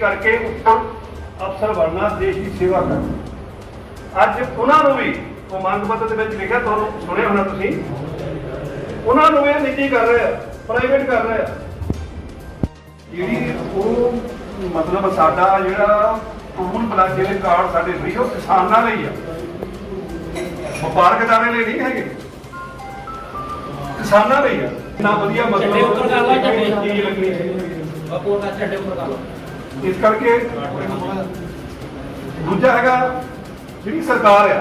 ਕਰਕੇ ਉੱਪਰ ਅਫਸਰ ਬਣਨਾ ਦੇਸ਼ ਦੀ ਸੇਵਾ ਕਰਨਾ। ਅੱਜ ਉਹਨਾਂ ਨੂੰ ਵੀ ਉਹ ਮੰਗ ਪੱਤਰ ਦੇ ਵਿੱਚ ਲਿਖਿਆ ਤੁਹਾਨੂੰ ਸੁਣਿਆ ਹੋਣਾ ਤੁਸੀਂ। ਉਹਨਾਂ ਨੂੰ ਇਹ ਨਿੱਜੀ ਕਰ ਰਹੇ ਪ੍ਰਾਈਵੇਟ ਕਰ ਰਹੇ ਜਿਹੜੀ ਉਹ ਮਤਲਬ ਸਾਡਾ ਜਿਹੜਾ ਟੂਲ ਪਲਾਸ ਜਿਹੜੇ ਕਾਰਡ ਸਾਡੇ ਫ੍ਰੀ ਉਹ ਕਿਸਾਨਾਂ ਲਈ ਆ। ਵਪਾਰਕ ਦਾਰੇ ਲਈ ਨਹੀਂ ਹੈਗੇ। ਕਿਸਾਨਾਂ ਲਈ ਆ। ਨਾ ਵਧੀਆ ਝੰਡੇ ਉੱਪਰ ਕਰ ਲਾ, ਝੰਡੇ। ਮਤਲਬ ਚੀਜ਼ ਲੱਗਣੀ ਚਾਹੀਦੀ ਬਾਪੂ ਦਾ ਝੰਡੇ ਉੱਪਰ ਕਰ ਲਓ ਇਸ ਕਰਕੇ ਦੂਜਾ ਹੈਗਾ ਜਿਹੜੀ ਸਰਕਾਰ ਆ।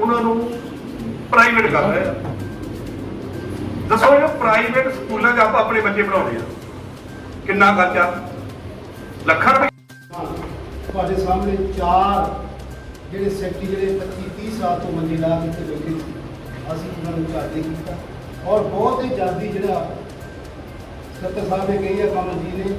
ਉਹਨਾਂ ਨੂੰ ਪ੍ਰਾਈਵੇਟ ਕਰ ਰਿਹਾ ਦੱਸੋ ਇਹ ਪ੍ਰਾਈਵੇਟ ਸਕੂਲਾਂ 'ਚ ਆਪਾਂ ਆਪਣੇ ਬੱਚੇ ਪੜਾਉਂਦੇ ਆ। ਕਿੰਨਾ ਖਰਚਾ? ਲੱਖਾਂ ਰੁਪਏ। ਤੁਹਾਡੇ ਸਾਹਮਣੇ ਚਾਰ ਜਿਹੜੇ ਸੈਕਟਰੀ ਜਿਹੜੇ 25 30 ਸਾਲ ਤੋਂ ਮੰਜੀ ਲਾ ਕੇ ਬੈਠੇ ਸੀ ਅਸੀਂ ਉਹਨਾਂ ਨੂੰ ਚਾਰਜ ਕੀਤਾ। ਔਰ ਬਹੁਤ ਹੀ ਜਲਦੀ ਜਿਹੜਾ ਸੱਤਰ ਸਾਹਿਬ ਨੇ ਕਹੀ ਹੈ ਕਮਲ ਜੀ ਨੇ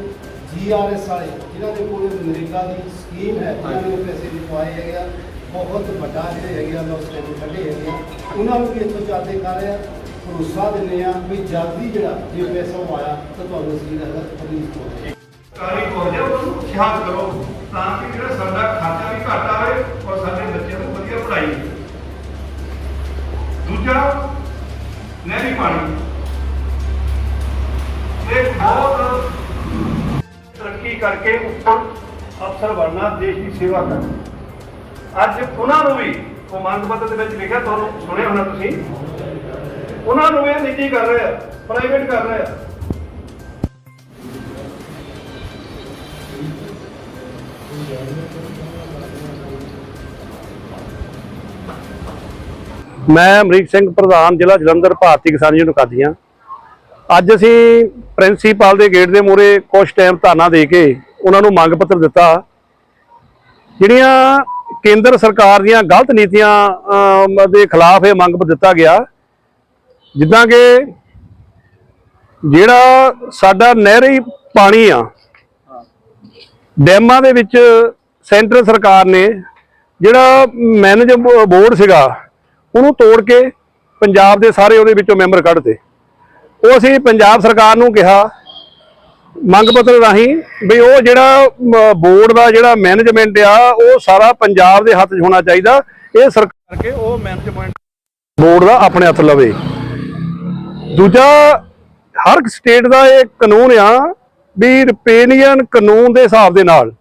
ਜੀਆਰਐਸ ਵਾਲੇ ਜਿਨ੍ਹਾਂ ਦੇ ਕੋਲ ਨਰੇਗਾ ਦੀ ਸਕੀਮ ਹੈ ਉਹਨਾਂ ਨੇ ਪੈਸੇ ਲਿਖਵਾਏ ਹੈਗੇ ਆ ਬਹੁਤ ਵੱਡਾ ਜਿਹੜੇ ਹੈਗੇ ਆ ਲੋਸ ਟੈਂਡ ਕੱਢੇ ਹੈਗੇ ਆ ਉਹਨਾਂ ਨੂੰ ਵੀ ਇੱਥੋਂ ਚਾਰਜ ਕਰ ਰਹੇ ਭਰੋਸਾ ਦਿੰਦੇ ਆ ਵੀ ਜਲਦੀ ਜਿਹੜਾ ਜੇ ਪੈਸਾ ਉਹ ਆਇਆ ਤਾਂ ਤੁਹਾਨੂੰ ਅਸੀਂ ਇਹਦਾ ਰਿਲੀਜ਼ ਕਰੋ ਤਾਂ ਕਿ ਜਿਹੜਾ ਸਾਡਾ ਖਰਚਾ ਵੀ ਘੱਟ ਆਵੇ ਦੂਜਾ ਨਹਿਰੀ ਪਾਣੀ। ਇਹ ਬਹੁਤ ਤਰੱਕੀ ਕਰਕੇ ਉੱਪਰ ਅਫਸਰ ਬਣਨਾ, ਦੇਸ਼ ਦੀ ਸੇਵਾ ਕਰਨਾ। ਅੱਜ ਉਹਨਾਂ ਨੂੰ ਵੀ, ਉਹ ਮੰਗ ਪੱਤਰ ਦੇ ਵਿੱਚ ਲਿਖਿਆ, ਤੁਹਾਨੂੰ ਸੁਣਿਆ ਹੋਣਾ ਤੁਸੀਂ। ਉਹਨਾਂ ਨੂੰ ਇਹ ਨਿੱਜੀ ਕਰ ਰਹੇ ਆ ਪ੍ਰਾਈਵੇਟ ਕਰ ਰਹੇ ਆ। ਮੈਂ ਅਮਰੀਕ ਸਿੰਘ ਪ੍ਰਧਾਨ ਜ਼ਿਲ੍ਹਾ ਜਲੰਧਰ ਭਾਰਤੀ ਕਿਸਾਨ ਯੂਨੀਅਨ ਕਾਦੀਆਂ ਅੱਜ ਅਸੀਂ ਪ੍ਰਿੰਸੀਪਲ ਦੇ ਗੇਟ ਦੇ ਮੂਹਰੇ ਕੁਝ ਟਾਈਮ ਧਰਨਾ ਦੇ ਕੇ ਉਹਨਾਂ ਨੂੰ ਮੰਗ ਪੱਤਰ ਦਿੱਤਾ। ਜਿਹੜੀਆਂ ਕੇਂਦਰ ਸਰਕਾਰ ਦੀਆਂ ਗਲਤ ਨੀਤੀਆਂ ਦੇ ਖਿਲਾਫ ਇਹ ਮੰਗ ਪੱਤਰ ਦਿੱਤਾ ਗਿਆ, ਜਿੱਦਾਂ ਕਿ ਜਿਹੜਾ ਸਾਡਾ ਨਹਿਰੀ ਪਾਣੀ ਆ, ਡੈਮਾਂ ਦੇ ਵਿੱਚ ਸੈਂਟਰ ਸਰਕਾਰ ਨੇ ਜਿਹੜਾ ਮੈਨੇਜ ਬੋਰਡ ਸੀਗਾ ਉਹਨੂੰ ਤੋੜ ਕੇ ਪੰਜਾਬ ਦੇ ਸਾਰੇ ਉਹਦੇ ਵਿੱਚੋਂ ਮੈਂਬਰ ਕੱਢਤੇ। ਉਹ ਅਸੀਂ ਪੰਜਾਬ ਸਰਕਾਰ ਨੂੰ ਕਿਹਾ, ਮੰਗ ਪੱਤਰ ਰਾਹੀਂ ਵੀ ਉਹ ਜਿਹੜਾ ਬੋਰਡ ਦਾ ਜਿਹੜਾ ਮੈਨੇਜਮੈਂਟ ਆ, ਉਹ ਸਾਰਾ ਪੰਜਾਬ ਦੇ ਹੱਥ 'ਚ ਹੋਣਾ ਚਾਹੀਦਾ। ਇਹ ਸਰਕਾਰ ਕੇ ਉਹ ਮੈਨੇਜਮੈਂਟ ਬੋਰਡ ਦਾ ਆਪਣੇ ਹੱਥ ਲਵੇ। ਦੂਜਾ, ਹਰ ਸਟੇਟ ਦਾ ਇਹ ਕਾਨੂੰਨ ਆ ਵੀ ਰੁਪੇਨੀਅਨ ਕਾਨੂੰਨ ਦੇ ਹਿਸਾਬ ਦੇ ਨਾਲ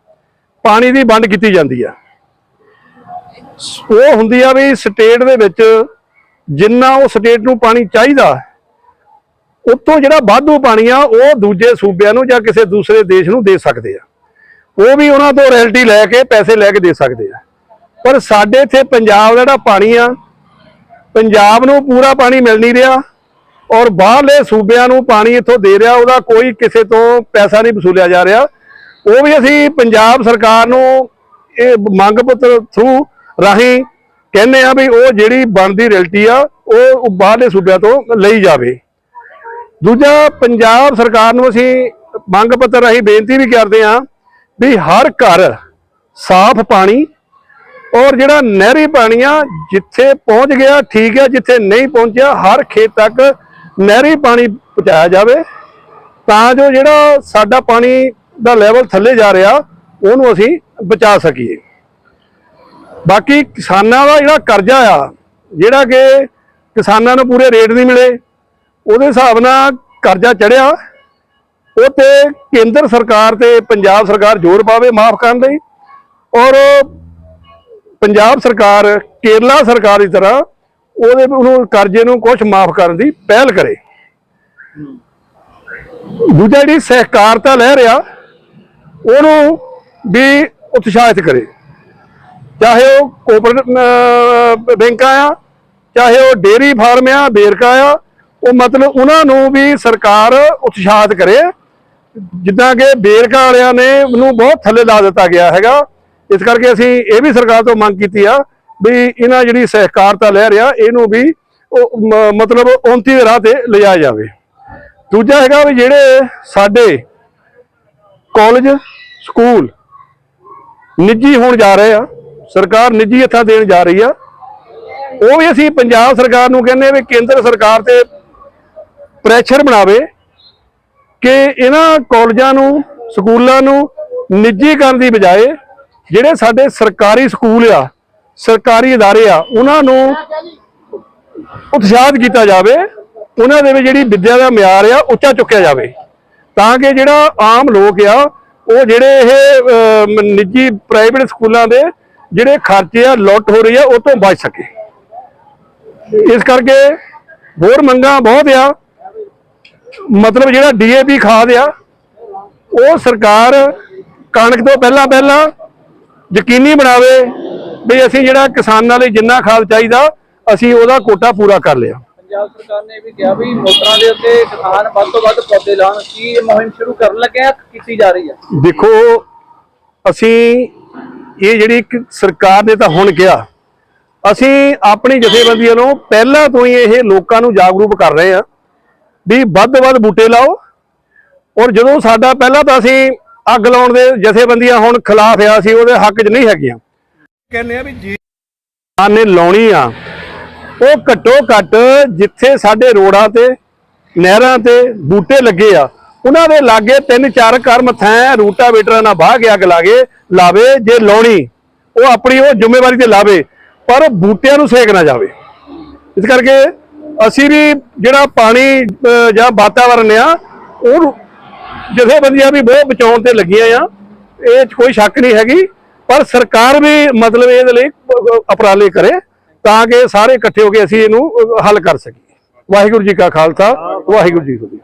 ਪਾਣੀ ਦੀ ਵੰਡ ਕੀਤੀ ਜਾਂਦੀ ਆ। ਉਹ ਹੁੰਦੀ ਆ ਵੀ ਸਟੇਟ ਦੇ ਵਿੱਚ ਜਿੰਨਾ ਉਹ ਸਟੇਟ ਨੂੰ ਪਾਣੀ ਚਾਹੀਦਾ, ਉਤੋਂ ਜਿਹੜਾ ਵਾਧੂ ਪਾਣੀ ਆ, ਉਹ ਦੂਜੇ ਸੂਬਿਆਂ ਨੂੰ ਜਾਂ ਕਿਸੇ ਦੂਸਰੇ ਦੇਸ਼ ਨੂੰ ਦੇ ਸਕਦੇ ਆ। ਉਹ ਵੀ ਉਹਨਾਂ ਤੋਂ ਰੈਲਟੀ ਲੈ ਕੇ ਪੈਸੇ ਲੈ ਕੇ ਦੇ ਸਕਦੇ ਆ। ਪਰ ਸਾਡੇ ਇੱਥੇ ਪੰਜਾਬ ਦਾ ਜਿਹੜਾ ਪਾਣੀ ਆ, ਪੰਜਾਬ ਨੂੰ ਪੂਰਾ ਪਾਣੀ ਮਿਲ ਨਹੀਂ ਰਿਹਾ ਔਰ ਬਾਹਰਲੇ ਸੂਬਿਆਂ ਨੂੰ ਪਾਣੀ ਇੱਥੋਂ ਦੇ ਰਿਹਾ, ਉਹਦਾ ਕੋਈ ਕਿਸੇ ਤੋਂ ਪੈਸਾ ਨਹੀਂ ਵਸੂਲਿਆ ਜਾ ਰਿਹਾ। ਉਹ ਵੀ ਅਸੀਂ ਪੰਜਾਬ ਸਰਕਾਰ ਨੂੰ ਇਹ ਮੰਗ ਪੱਤਰ ਥਰੂ ਰਾਹੀਂ ਕਹਿੰਦੇ ਆ ਵੀ ਉਹ ਜਿਹੜੀ ਬਣਦੀ ਰੈਲਟੀ ਆ, ਉਹ ਬਾਹਰਲੇ ਸੂਬਿਆਂ ਤੋਂ ਲਈ ਜਾਵੇ। ਦੂਜਾ, ਪੰਜਾਬ ਸਰਕਾਰ ਨੂੰ ਅਸੀਂ ਮੰਗ ਪੱਤਰ ਰਾਹੀਂ ਬੇਨਤੀ ਵੀ ਕਰਦੇ ਆ ਵੀ ਹਰ ਘਰ ਸਾਫ਼ ਪਾਣੀ ਔਰ ਜਿਹੜਾ ਨਹਿਰੀ ਪਾਣੀ ਆ, ਜਿੱਥੇ ਪਹੁੰਚ ਗਿਆ, ਠੀਕ ਹੈ ਜਿੱਥੇ ਨਹੀਂ ਪਹੁੰਚਿਆ, ਹਰ ਖੇਤ ਤੱਕ ਨਹਿਰੀ ਪਾਣੀ ਪਹੁੰਚਾਇਆ ਜਾਵੇ। ਤਾਂ ਜੋ ਜਿਹੜਾ ਸਾਡਾ ਪਾਣੀ ਦਾ ਲੈਵਲ ਥੱਲੇ ਜਾ ਰਿਹਾ, ਉਹਨੂੰ ਅਸੀਂ ਬਚਾ ਸਕੀਏ। ਬਾਕੀ ਕਿਸਾਨਾਂ ਦਾ ਜਿਹੜਾ ਕਰਜ਼ਾ ਆ, ਜਿਹੜਾ ਕਿ ਕਿਸਾਨਾਂ ਨੂੰ ਪੂਰੇ ਰੇਟ ਨਹੀਂ ਮਿਲੇ, ਉਹਦੇ ਹਿਸਾਬ ਨਾਲ ਕਰਜ਼ਾ ਚੜਿਆ। ਉਹ ਤੇ ਕੇਂਦਰ ਸਰਕਾਰ ਤੇ ਪੰਜਾਬ ਸਰਕਾਰ ਜ਼ੋਰ ਪਾਵੇ ਮਾਫ ਕਰਨ ਲਈ। ਔਰ ਪੰਜਾਬ ਸਰਕਾਰ, ਕੇਰਲਾ ਸਰਕਾਰ ਦੀ ਤਰ੍ਹਾਂ ਉਹਦੇ ਉਹਨੂੰ ਕਰਜ਼ੇ ਨੂੰ ਕੁਝ ਮਾਫ ਕਰਨ ਦੀ ਪਹਿਲ ਕਰੇ। ਦੂਜਾ ਜਿਹੜੀ ਸਹਿਕਾਰਤਾ ਲੈ ਰਿਹਾ ਉਹਨੂੰ ਵੀ ਉਤਸ਼ਾਹਿਤ ਕਰੇ। ਚਾਹੇ ਉਹ ਕੋਪਰੇਟ ਬੈਂਕਾਂ ਆ ਚਾਹੇ ਉਹ ਡੇਰੀ ਫਾਰਮ ਆ, ਬੇਰਕਾ ਆ, ਉਹ ਮਤਲਬ ਉਹਨਾਂ ਨੂੰ ਵੀ ਸਰਕਾਰ ਉਤਸ਼ਾਹਿਤ ਕਰੇ। ਜਿੱਦਾਂ ਕਿ ਬੇਰਕਾ ਵਾਲਿਆਂ ਨੇ ਉਹਨੂੰ ਬਹੁਤ ਥੱਲੇ ਲਾ ਦਿੱਤਾ ਗਿਆ ਹੈਗਾ। ਇਸ ਕਰਕੇ ਅਸੀਂ ਇਹ ਵੀ ਸਰਕਾਰ ਤੋਂ ਮੰਗ ਕੀਤੀ ਆ ਵੀ ਇਹਨਾਂ ਜਿਹੜੀ ਸਹਿਕਾਰਤਾ ਲੈ ਰਿਹਾ, ਇਹਨੂੰ ਵੀ ਉਹ ਮ- ਮਤਲਬ ਉਨਤੀ ਦੇ ਰਾਹ ਤੇ ਲਿਜਾਇਆ ਜਾਵੇ। ਦੂਜਾ ਹੈਗਾ ਵੀ ਜਿਹੜੇ ਸਾਡੇ ਕਾਲਜ ਸਕੂਲ ਨਿੱਜੀ ਹੋਣ ਜਾ ਰਹੇ ਆ ਸਰਕਾਰ ਨਿੱਜੀ ਹੱਥਾਂ ਦੇਣ ਜਾ ਰਹੀ ਆ ਉਹ ਵੀ ਅਸੀਂ ਪੰਜਾਬ ਸਰਕਾਰ ਨੂੰ ਕਹਿੰਦੇ ਵੀ ਕੇਂਦਰ ਸਰਕਾਰ ਤੇ ਪ੍ਰੈਸ਼ਰ ਬਣਾਵੇ ਕਿ ਇਹਨਾਂ ਕਾਲਜਾਂ ਨੂੰ ਸਕੂਲਾਂ ਨੂੰ ਨਿੱਜੀ ਕਰਨ ਦੀ ਬਜਾਏ ਜਿਹੜੇ ਸਾਡੇ ਸਰਕਾਰੀ ਸਕੂਲ ਆ ਸਰਕਾਰੀ ادارے ਆ ਉਹਨਾਂ ਨੂੰ ਉਤਸ਼ਾਹਿਤ ਕੀਤਾ ਜਾਵੇ ਉਹਨਾਂ ਦੇ ਵਿੱਚ ਜਿਹੜੀ ਵਿੱਦਿਆ ਦਾ ਮਿਆਰ ਆ ਉੱਚਾ ਚੁੱਕਿਆ ਜਾਵੇ ਤਾਂ ਕਿ ਜਿਹੜਾ ਆਮ ਲੋਕ ਆ ਉਹ ਜਿਹੜੇ ਇਹ ਅਮ, ਨਿੱਜੀ ਪ੍ਰਾਈਵੇਟ ਸਕੂਲਾਂ ਦੇ ਜਿਹੜੇ ਖਰਚੇ ਆ ਲੁੱਟ ਹੋ ਰਹੀ ਆ ਉਹ ਤੋਂ ਬਚ ਸਕੇ। ਇਸ ਕਰਕੇ ਹੋਰ ਮੰਗਾਂ ਬਹੁਤ ਆ। ਮਤਲਬ ਜਿਹੜਾ ਡੀਏਪੀ ਖਾਦ ਆ ਉਹ ਸਰਕਾਰ ਕਣਕ ਤੋਂ ਪਹਿਲਾਂ ਪਹਿਲਾਂ ਯਕੀਨੀ ਬਣਾਵੇ ਵੀ ਅਸੀਂ ਜਿਹੜਾ ਕਿਸਾਨਾਂ ਲਈ ਜਿੰਨਾ ਖਾਦ ਚਾਹੀਦਾ ਅਸੀਂ ਉਹਦਾ ਕੋਟਾ ਪੂਰਾ ਕਰ ਲਿਆ। ਪੰਜਾਬ ਸਰਕਾਰ ਨੇ ਵੀ ਕਿਹਾ ਵੀ ਮੋਟਰਾਂ ਦੇ ਉੱਤੇ ਕਿਸਾਨ ਵੱਧ ਤੋਂ ਵੱਧ ਪੌਦੇ ਲਾਉਣ। ਕੀ ਇਹ ਮੁਹਿੰਮ ਸ਼ੁਰੂ ਕਰਨ ਲੱਗੇ ਆ ਕੀਤੀ ਜਾ ਰਹੀ ਹੈ ਦੇਖੋ ਅਸੀਂ ਇਹ ਜਿਹੜੀ ਇੱਕ ਸਰਕਾਰ ਨੇ ਤਾਂ ਹੁਣ ਕਿਹਾ ਅਸੀਂ ਆਪਣੀ ਜਥੇਬੰਦੀਆਂ ਨੂੰ ਪਹਿਲਾਂ ਤੋਂ ਹੀ ਇਹ ਲੋਕਾਂ ਨੂੰ ਜਾਗਰੂਕ ਕਰ ਰਹੇ ਆ ਵੀ ਵੱਧ ਤੋਂ ਵੱਧ ਬੂਟੇ ਲਾਓ ਔਰ ਜਦੋਂ ਸਾਡਾ ਪਹਿਲਾਂ ਤਾਂ ਅਸੀਂ ਅੱਗ ਲਾਉਣ ਦੇ ਜਥੇਬੰਦੀਆਂ ਹੁਣ ਖਿਲਾਫ ਆ ਅਸੀਂ ਉਹਦੇ ਹੱਕ 'ਚ ਨਹੀਂ ਹੈਗੀਆਂ। ਕਹਿੰਦੇ ਆ ਵੀ ਜੀ ਨੇ ਲਾਉਣੀ ਆ ਉਹ ਘੱਟੋ ਘੱਟ ਜਿੱਥੇ ਸਾਡੇ ਰੋਡਾਂ ਤੇ ਨਹਿਰਾਂ ਤੇ ਬੂਟੇ ਲੱਗੇ ਆ ਉਹਨਾਂ ਦੇ ਲਾਗੇ ਤਿੰਨ ਚਾਰ ਘਰ ਮਥੈਂ ਰੂਟਾਵੇਟਰਾਂ ਨਾਲ ਬਾਹ ਕੇ ਅੱਗ ਲਾਗੇ ਲਾਵੇ ਜੇ ਲਾਉਣੀ, ਉਹ ਆਪਣੀ ਉਹ ਜ਼ਿੰਮੇਵਾਰੀ ਤੇ ਲਾਵੇ, ਪਰ ਬੂਟਿਆਂ ਨੂੰ ਸੇਕ ਨਾ ਜਾਵੇ। ਇਸ ਕਰਕੇ ਅਸੀਂ ਵੀ ਜਿਹੜਾ ਪਾਣੀ ਜਾਂ ਵਾਤਾਵਰਨ ਆ, ਉਹ ਜਥੇਬੰਦੀਆਂ ਵੀ ਬਹੁਤ ਬਚਾਉਣ ਤੇ ਲੱਗੀਆਂ ਆ। ਇਹ 'ਚ ਕੋਈ ਸ਼ੱਕ ਨਹੀਂ ਹੈਗੀ, ਪਰ ਸਰਕਾਰ ਵੀ ਮਤਲਬ ਇਹਦੇ ਲਈ ਉਪਰਾਲੇ ਕਰੇ ਤਾਂ ਕਿ ਸਾਰੇ ਇਕੱਠੇ ਹੋ ਕੇ ਅਸੀਂ ਇਹਨੂੰ ਹੱਲ ਕਰ ਸਕੀਏ। ਵਾਹਿਗੁਰੂ ਜੀ ਕਾ ਖਾਲਸਾ, ਵਾਹਿਗੁਰੂ ਜੀ ਕੀ ਫਤਿਹ।